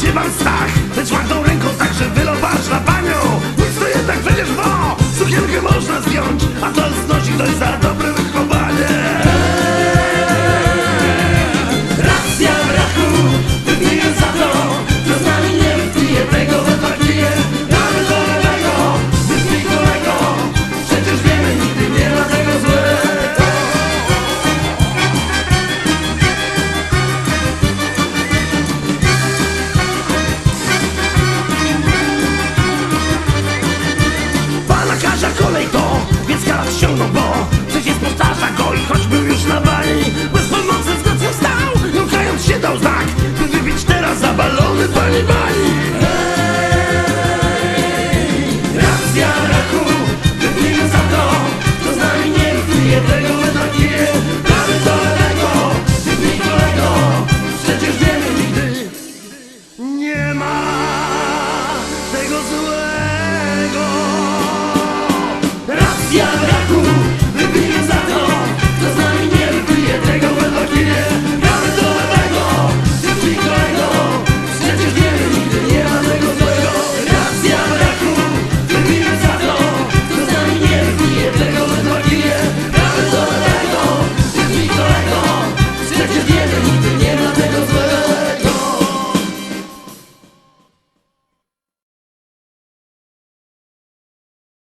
Się pan Stach, lecz twardą ręką także wylowasz na panią. Nic to jednak przecież wo, sukienkę można zdjąć, a to znosi ktoś za to everybody.